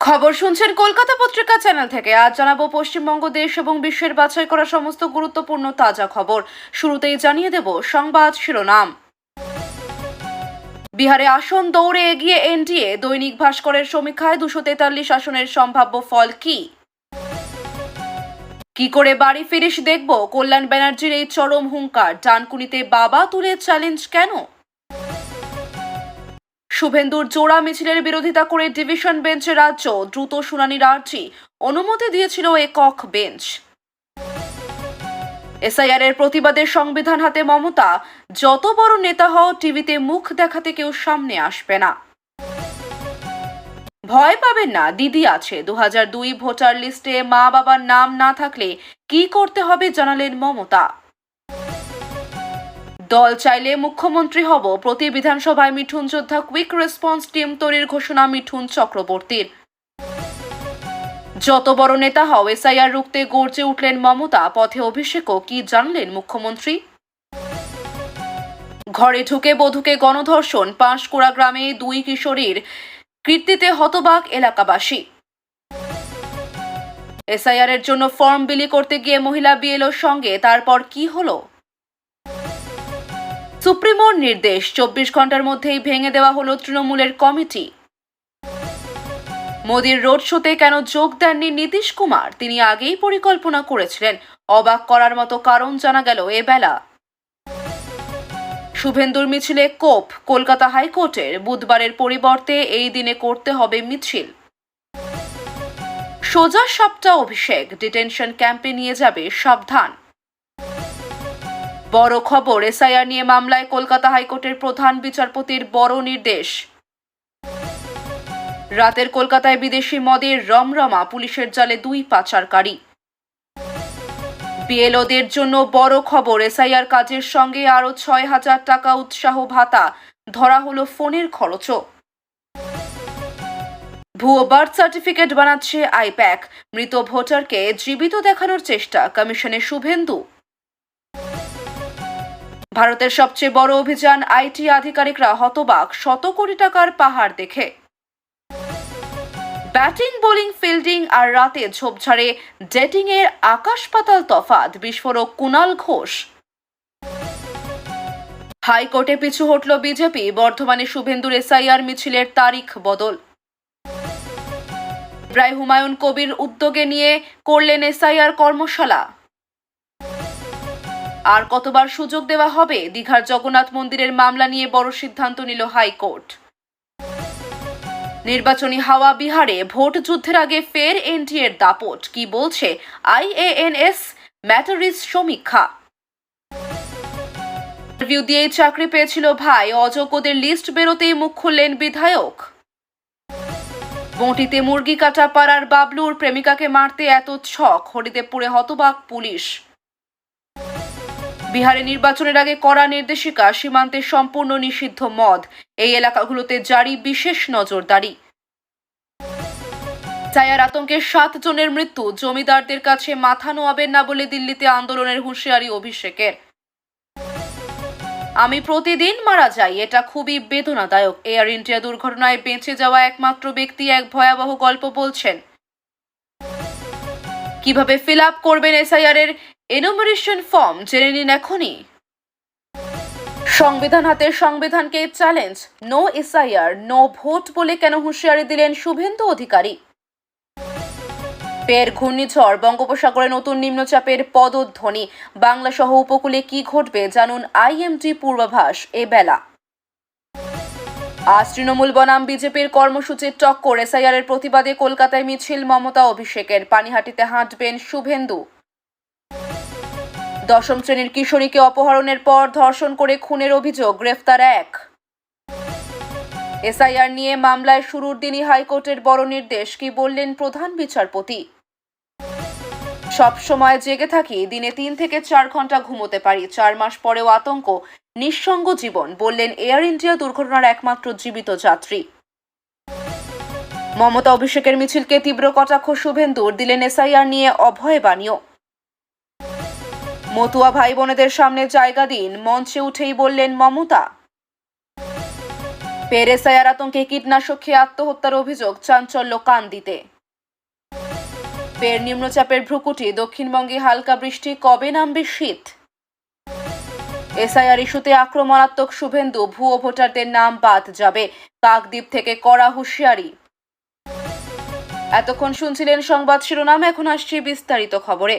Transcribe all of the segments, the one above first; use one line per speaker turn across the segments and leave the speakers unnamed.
খবর শুনছেন কলকাতা পত্রিকা চ্যানেল থেকে। আজ জানাব পশ্চিমবঙ্গ, দেশ এবং বিশ্বের বাছাই করা সমস্ত গুরুত্বপূর্ণ তাজা খবর। শুরুতেই জানিয়ে দেব সংবাদ শিরোনাম। বিহারে আসন দৌড়ে এগিয়ে এনডিএ। দৈনিক ভাস্করের সমীক্ষায় দুশো তেতাল্লিশ আসনের সম্ভাব্য ফল কি? কি করে বাড়ি ফিরিস দেখব? কল্যাণ ব্যানার্জির এই চরম হুঙ্কার। ডানকুনিতে বাবা তুলে চ্যালেঞ্জ কেন? শুভেন্দুর জোড়া মিছিলের বিরোধিতা করে ডিভিশন বেঞ্চে রাজ্য দ্রুত শুনানির আর্জি অনুমতি দিয়েছিল একক বেঞ্চ। এসআইআর এর প্রতিবাদে সংবিধান হাতে মমতা। যত বড় নেতা হও টিভিতে মুখ দেখাতে কেউ সামনে আসবে না। ভয় পাবেন না, দিদি আছে। দু দুই ভোটার লিস্টে মা বাবার নাম না থাকলে কি করতে হবে জানালেন মমতা। দল চাইলে মুখ্যমন্ত্রী হব। প্রতি বিধানসভায় মিঠুন যোদ্ধা কুইক রেসপন্স টিম তৈরির ঘোষণা মিঠুন চক্রবর্তীর। যত বড় নেতা হও, এসআইআর রুখতে গর্জে উঠলেন মমতা। পথে অভিষেকও কি জানলেন মুখ্যমন্ত্রী? ঘরে ঢুকে বধূকে গণধর্ষণ। পাঁশকুড়া গ্রামে দুই কিশোরীর কীর্তিতে হতবাক এলাকাবাসী। এসআইআর এর জন্য ফর্ম বিলি করতে গিয়ে মহিলা বিএলওর সঙ্গে। তারপর কি হলো? সুপ্রিমোর নির্দেশ। চব্বিশ ঘণ্টার মধ্যেই ভেঙে দেওয়া হলো তৃণমূলের কমিটি। মোদীর রোড শোতে কেন যোগ দেননি নীতিশ কুমার? তিনি আগেই পরিকল্পনা করেছিলেন। অবাক করার মতো কারণ জানা গেল এ বেলা। শুভেন্দুর মিছিলে কোপ, কলকাতা হাইকোর্টের। বুধবারের পরিবর্তে এই দিনে করতে হবে মিছিল। সোজা সাপটা অভিষেক। ডিটেনশন ক্যাম্পে নিয়ে যাবে সাবধান। বড় খবর, এসআইআর নিয়ে মামলায় কলকাতা হাইকোর্টের প্রধান বিচারপতির বড় নির্দেশ। রাতের কলকাতায় বিদেশি মদের রমরমা, পুলিশের জালে দুই পাচারকারী। বিএলওদের জন্য বড় খবর, এসআইআর কাজের সঙ্গে আরও ছয় হাজার টাকা উৎসাহ ভাতা, ধরা হলো ফোনের খরচও। ভুয়ো বার্থ সার্টিফিকেট বানাচ্ছে আইপ্যাক, মৃত ভোটারকে জীবিত দেখানোর চেষ্টা কমিশনের শুভেন্দু। ভারতের সবচেয়ে বড় অভিযান আইটি আধিকারিকরা হতবাক। শত কোটি টাকার পাহাড় দেখে। ব্যাটিং, বোলিং, ফিল্ডিং আর রাতে ঝোপঝাড়ে ডেটিং এর আকাশ পাতাল তফাত বিস্ফোরক কুনাল ঘোষ। হাইকোর্টে পিছু হটল বিজেপি, বর্ধমানে শুভেন্দুর এসআইআর মিছিলের তারিখ বদল। প্রায় হুমায়ুন কবির উদ্যোগে নিয়ে করলেন এসআইআর কর্মশালা। আর কতবার সুযোগ দেওয়া হবে? দীঘার জগন্নাথ মন্দিরের মামলা নিয়ে বড় সিদ্ধান্ত নিল হাইকোর্ট। নির্বাচনী হাওয়া বিহারে ভোট যুদ্ধের আগে ফের এনটিএর দাপট। কি বলছে আইএএনএস? ম্যাটারিস সমীক্ষা। ইন্টারভিউ দিয়েই চাকরি পেয়েছিল ভাই। অযোগ্যদের লিস্ট বেরোতেই মুখ খুললেন বিধায়ক। বঁটিতে মুরগি কাটা পাড়ার বাবলুর প্রেমিকাকে মারতে এত ছক। হরিদেবপুরে হতবাক পুলিশ। বিহারে নির্বাচনের আগে কড়া নির্দেশিকা, সীমান্তে সম্পূর্ণ নিষিদ্ধ মদ। এই এলাকাগুলোতে জারি বিশেষ নজরদারি। ছায়ার আতঙ্কে সাত জনের মৃত্যু। জমিদারদের কাছে মাথা নোয়াবেন না বলে দিল্লিতে আন্দোলনের হুঁশিয়ারি অভিষেকের। আমি প্রতিদিন মারা যাই, এটা খুবই বেদনাদায়ক। এয়ার ইন্ডিয়া দুর্ঘটনায় বেঁচে যাওয়া একমাত্র ব্যক্তি এক ভয়াবহ গল্প বলছেন। কীভাবে ফিল আপ করবেন এসআইআর এর এনুমারেশন ফর্ম জেনে নিন এখনই। সংবিধান হাতে সংবিধানকে challenge no SIR no vote বলে কেন হুঁশিয়ারি দিলেন শুভেন্দু অধিকারী? পের ঘূর্ণিঝড়, বঙ্গোপসাগরে নতুন নিম্নচাপের পদধ্বনি বাংলা সহ উপকূলে কি ঘটবে জানুন আইএমডি পূর্বাভাস এ বেলা। আজ তৃণমূল বনাম বিজেপির কর্মসূচির টক্কর এসআইআর এর প্রতিবাদে কলকাতায় মিছিল, মমতা অভিষেকের, পানিহাটিতে হাঁটবেন শুভেন্দু। দশম শ্রেণির কিশোরীকে অপহরণের পর ধর্ষণ করে খুনের অভিযোগ, গ্রেফতার এক। এসআইআর নিয়ে মামলায় শুরুর দিনই হাইকোর্টের বড় নির্দেশ, কি বললেন প্রধান বিচারপতি? সব সময় জেগে থাকি, দিনে তিন থেকে চার ঘণ্টা ঘুমোতে পারি, চার মাস পরেও আতঙ্ক, নিঃসঙ্গ জীবন, বললেন এয়ার ইন্ডিয়া দুর্ঘটনার একমাত্র জীবিত যাত্রী। মমতা অভিষেকের মিছিলকে তীব্র কটাক্ষ শুভেন্দুর দিলেন এসআইআর নিয়ে অভয় বাণীও। মতুয়া ভাই বোনেদের সামনে জায়গা দিন, মঞ্চে উঠেই বললেন মমতা। এসআইআর আতঙ্কে কীটনাশক খেয়ে আত্মহত্যার অভিযোগ চাঞ্চল্য কান্দিতে। ফের নিম্নচাপের ভ্রুকুটি, দক্ষিণবঙ্গে হালকা বৃষ্টি, কবে নামবে শীত? এসআইআর ইস্যুতে আক্রমণাত্মক শুভেন্দু, ভুয়ো ভোটারদের নাম বাদ যাবে, কাকদ্বীপ থেকে কড়া হুঁশিয়ারি। এতক্ষণ শুনছিলেন সংবাদ শিরোনাম, এখন আসছে বিস্তারিত খবরে।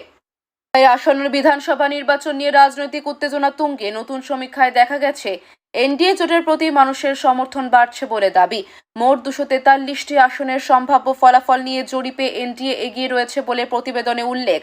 এই আসন্ন বিধানসভা নির্বাচন নিয়ে রাজনৈতিক উত্তেজনা তুঙ্গে। নতুন সমীক্ষায় দেখা গেছে, এনডিএ জোটের প্রতি মানুষের সমর্থন বাড়ছে বলে দাবি। মোট দুশো তেতাল্লিশটি আসনের সম্ভাব্য ফলাফল নিয়ে জরিপে এনডিএ এগিয়ে রয়েছে বলে প্রতিবেদনে উল্লেখ।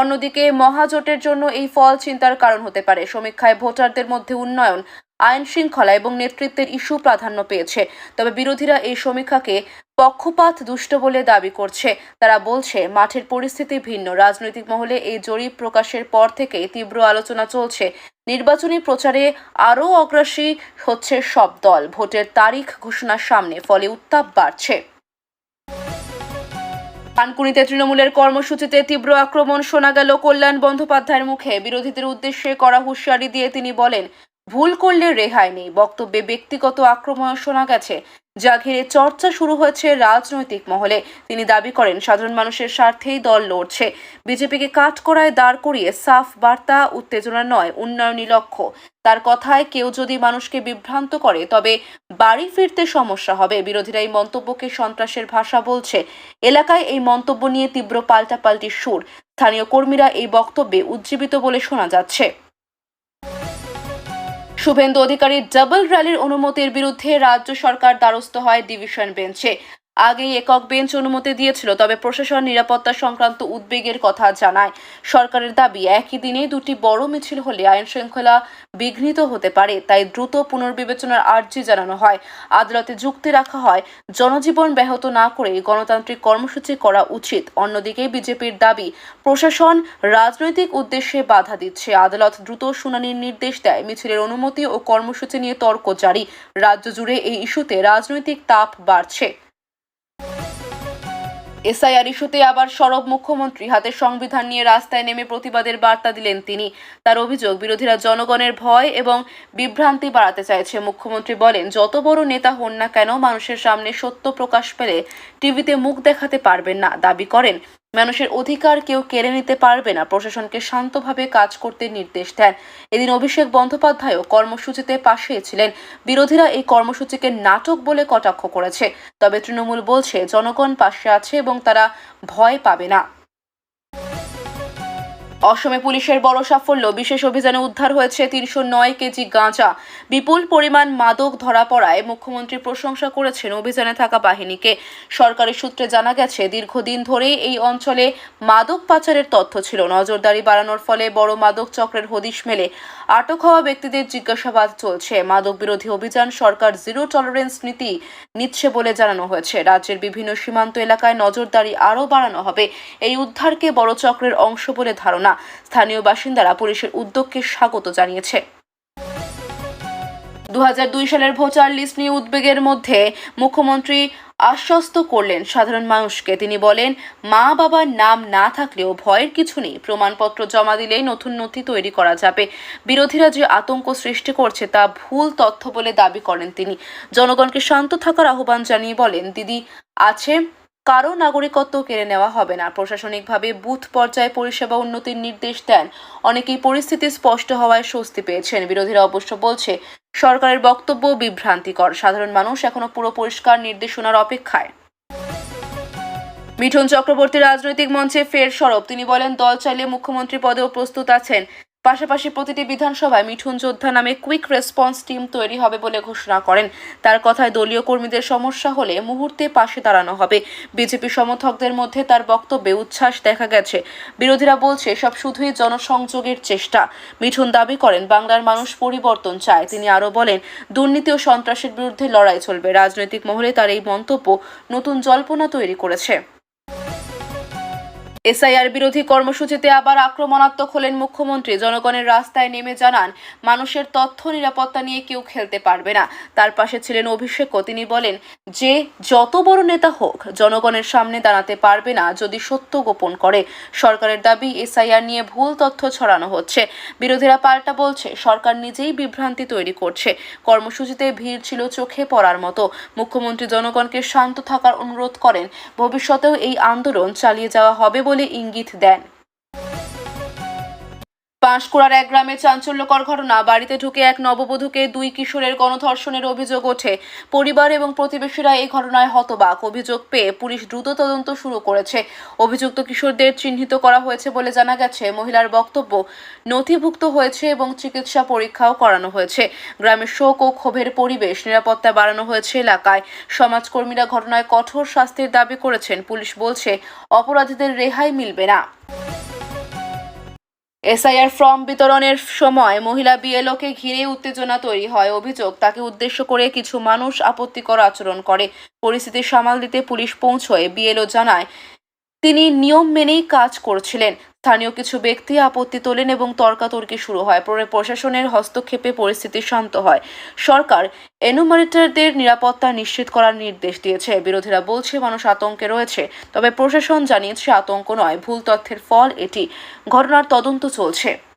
অন্যদিকে মহাজোটের জন্য এই ফল চিন্তার কারণ হতে পারে। সমীক্ষায় ভোটারদের মধ্যে উন্নয়ন, আইন শৃঙ্খলা এবং নেতৃত্বের ইস্যু প্রাধান্য পেয়েছে। তবে বিরোধীরা এই সমীক্ষাকে পক্ষপাত দুষ্ট বলে দাবি করছে। তারা বলছে, মাঠের পরিস্থিতি ভিন্ন। রাজনৈতিক মহলে এই জরিপ প্রকাশের পর থেকেই তীব্র আলোচনা চলছে। নির্বাচনী প্রচারে আরও অগ্রাসী হচ্ছে সব দল। ভোটের তারিখ ঘোষণার সামনে, ফলে উত্তাপ বাড়ছে। পানকুনিতে তৃণমূলের কর্মসূচিতে তীব্র আক্রমণ শোনা গেল কল্যাণ বন্দ্যোপাধ্যায়ের মুখে। বিরোধীদের উদ্দেশ্যে করা হুঁশিয়ারি দিয়ে তিনি বলেন, ভুল করলে রেহাই নেই। বক্তব্যে ব্যক্তিগত আক্রমণ শোনা গেছে। যা ঘিরে চর্চা শুরু হয়েছে রাজনৈতিক মহলে। তিনি দাবি করেন, সাধারণ মানুষের স্বার্থেই দল লড়ছে। বিজেপিকে কাঠকড়ায় দাঁড় করিয়ে সাফ বার্তা, উত্তেজনা নয়, উন্নয়নী লক্ষ্য। তার কথায় কেউ যদি মানুষকে বিভ্রান্ত করে, তবে বাড়ি ফিরতে সমস্যা হবে। বিরোধীরা এই মন্তব্যকে সন্ত্রাসের ভাষা বলছে। এলাকায় এই মন্তব্য নিয়ে তীব্র পাল্টাপাল্টি সুর। স্থানীয় কর্মীরা এই বক্তব্যে উজ্জীবিত বলে শোনা যাচ্ছে। শুভেন্দু অধিকারীর ডাবল র্যালির অনুমতির বিরুদ্ধে রাজ্য সরকার দ্বারস্থ হয় ডিভিশন বেঞ্চে। আগেই একক বেঞ্চ অনুমতি দিয়েছিল, তবে প্রশাসন নিরাপত্তা সংক্রান্ত উদ্বেগের কথা জানায়। সরকারের দাবি, একই দিনে দুটি বড় মিছিল হলে আইন শৃঙ্খলা বিঘ্নিত হতে পারে, তাই দ্রুত পুনর্বিবেচনার আর্জি জানানো হয়। আদালতে যুক্তি রাখা হয়, জনজীবন ব্যাহত না করে গণতান্ত্রিক কর্মসূচি করা উচিত। অন্যদিকে বিজেপির দাবি, প্রশাসন রাজনৈতিক উদ্দেশ্যে বাধা দিচ্ছে। আদালত দ্রুত শুনানির নির্দেশ দেয়। মিছিলের অনুমতি ও কর্মসূচি নিয়ে তর্ক জারি। রাজ্য জুড়ে এই ইস্যুতে রাজনৈতিক তাপ বাড়ছে। এসআইআর ইস্যুতে আবার সরব মুখ্যমন্ত্রী। হাতে সংবিধান নিয়ে রাস্তায় নেমে প্রতিবাদের বার্তা দিলেন তিনি। তার অভিযোগ, বিরোধীরা জনগণের ভয় এবং বিভ্রান্তি বাড়াতে চাইছে। মুখ্যমন্ত্রী বলেন, যত বড় নেতা হন না কেন মানুষের সামনে সত্য প্রকাশ পেলে টিভিতে মুখ দেখাতে পারবেন না। দাবি করেন মানুষের অধিকার কেউ কেড়ে নিতে পারবে না। প্রশাসনকে শান্তভাবে কাজ করতে নির্দেশ দেন। এদিন অভিষেক বন্দ্যোপাধ্যায়ও কর্মসূচিতে পাশে ছিলেন। বিরোধীরা এই কর্মসূচিকে নাটক বলে কটাক্ষ করেছে। তবে তৃণমূল বলছে, জনগণ পাশে আছে এবং তারা ভয় পাবে না। অসমে পুলিশের বড় সাফল্য। বিশেষ অভিযানে উদ্ধার হয়েছে তিনশো নয় কেজি গাঁজা। বিপুল পরিমাণ মাদক ধরা পড়ায় মুখ্যমন্ত্রী প্রশংসা করেছেন অভিযানে থাকা বাহিনীকে। সরকারি সূত্রে জানা গেছে, দীর্ঘদিন ধরেই এই অঞ্চলে মাদক পাচারের তথ্য ছিল। নজরদারি বাড়ানোর ফলে বড় মাদক চক্রের হদিশ মেলে। আটক হওয়া ব্যক্তিদের জিজ্ঞাসাবাদ চলছে। মাদক বিরোধী অভিযান সরকার জিরো টলারেন্স নীতি নিচ্ছে বলে জানানো হয়েছে। রাজ্যের বিভিন্ন সীমান্ত এলাকায় নজরদারি আরও বাড়ানো হবে। এই উদ্ধারকে বড় চক্রের অংশ বলে ধারণা স্থানীয় বাসিন্দারা পুলিশের উদ্যোগকে স্বাগত জানিয়েছে। দু সালের ভোটার লিস্ট নিয়ে উদ্বেগের মধ্যে মুখ্যমন্ত্রী আশ্বস্ত করলেন সাধারণ মানুষকে। তিনি বলেন, মা বাবার নাম না থাকলেও ভয়ের কিছু নেই। প্রমাণপত্র জমা দিলেই নতুন নথি তৈরি করা যাবে। বিরোধীরা যে আতঙ্ক সৃষ্টি করছে তা ভুল তথ্য বলে দাবি করেন তিনি। জনগণকে শান্ত থাকার আহ্বান জানিয়ে বলেন, দিদি আছে কারও নাগরিকত্ব কেড়ে নেওয়া হবে না। প্রশাসনিকভাবে বুথ পর্যায়ে পরিষেবা উন্নতির নির্দেশ দেন। অনেকেই পরিস্থিতি স্পষ্ট হওয়ায় স্বস্তি পেয়েছেন। বিরোধীরা অবশ্য বলছে, সরকারের বক্তব্য বিভ্রান্তিকর। সাধারণ মানুষ এখনও পুরো পরিষ্কার নির্দেশনার অপেক্ষায়। মিঠুন চক্রবর্তী রাজনৈতিক মঞ্চে ফের সরব। তিনি বলেন, দল চাইলে মুখ্যমন্ত্রী পদেও প্রস্তুত আছেন। পাশাপাশি প্রতিটি বিধানসভায় মিঠুন যোদ্ধা নামে কুইক রেসপন্স টিম তৈরি হবে বলে ঘোষণা করেন। তার কথায় দলীয় কর্মীদের সমস্যা হলে মুহূর্তে পাশে দাঁড়ানো হবে। বিজেপি সমর্থকদের মধ্যে তার বক্তব্যে উচ্ছ্বাস দেখা গেছে। বিরোধীরা বলছে, সব শুধুই জনসংযোগের চেষ্টা। মিঠুন দাবি করেন, বাংলার মানুষ পরিবর্তন চায়। তিনি আরও বলেন, দুর্নীতি ও সন্ত্রাসের বিরুদ্ধে লড়াই চলবে। রাজনৈতিক মহলে তার এই মন্তব্য নতুন জল্পনা তৈরি করেছে। এসআইআর বিরোধী কর্মসূচিতে আবার আক্রমণাত্মক হলেন মুখ্যমন্ত্রী। জনগণের রাস্তায় নেমে জানান, মানুষের তথ্য নিরাপত্তা নিয়ে কেউ খেলতে পারবে না। তার পাশে ছিলেন অভিষেকও। তিনি বলেন, যে যত বড় নেতা হোক, জনগণের সামনে দাঁড়াতে পারবে না যদি সত্য গোপন করে। সরকারের দাবি, এসআইআর নিয়ে ভুল তথ্য ছড়ানো হচ্ছে। বিরোধীরা পাল্টা বলছে, সরকার নিজেই বিভ্রান্তি তৈরি করছে। কর্মসূচিতে ভিড় ছিল চোখে পড়ার মতো। মুখ্যমন্ত্রী জনগণকে শান্ত থাকার অনুরোধ করেন, ভবিষ্যতেও এই আন্দোলন চালিয়ে যাওয়া হবে বলে ইঙ্গিত দেন। পাঁশকুড়ার এক গ্রামে চাঞ্চল্যকর ঘটনা। বাড়িতে ঢুকে এক নববধূকে দুই কিশোরের গণধর্ষণের অভিযোগ ওঠে। পরিবার এবং প্রতিবেশীরা এই ঘটনায় হতবাক। অভিযোগ পেয়ে পুলিশ দ্রুত তদন্ত শুরু করেছে। অভিযুক্ত কিশোরদের চিহ্নিত করা হয়েছে বলে জানা গেছে। মহিলার বক্তব্য নথিভুক্ত হয়েছে এবং চিকিৎসা পরীক্ষাও করানো হয়েছে। গ্রামের শোক ও ক্ষোভের পরিবেশ নিরাপত্তা বাড়ানো হয়েছে এলাকায়। সমাজকর্মীরা ঘটনায় কঠোর শাস্তির দাবি করেছেন। পুলিশ বলছে, অপরাধীদের রেহাই মিলবে না। এসআইআর ফর্ম বিতরণের সময় মহিলা বিএলওকে ঘিরে উত্তেজনা তৈরি হয় অভিযোগ। তাকে উদ্দেশ্য করে কিছু মানুষ আপত্তিকর আচরণ করে। পরিস্থিতি সামাল দিতে পুলিশ পৌঁছয়, বিএলও জানায়। তিনি নিয়ম মেনেই কাজ করছিলেন। স্থানীয় কিছু ব্যক্তি আপত্তি তোলেন এবং তর্কাতর্কি শুরু হয়। পরে প্রশাসনের হস্তক্ষেপে পরিস্থিতি শান্ত হয়। সরকার এনুমারেটারদের নিরাপত্তা নিশ্চিত করার নির্দেশ দিয়েছে। বিরোধীরা বলছে, মানুষ আতঙ্কে রয়েছে, তবে প্রশাসন জানিয়েছে আতঙ্ক নয়, ভুল তথ্যের ফল এটি। ঘটনার তদন্ত চলছে।